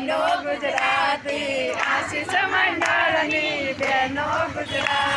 બહેનો ગુજરાતી આશીષ મંડળની બહેનો ગુજરાતી.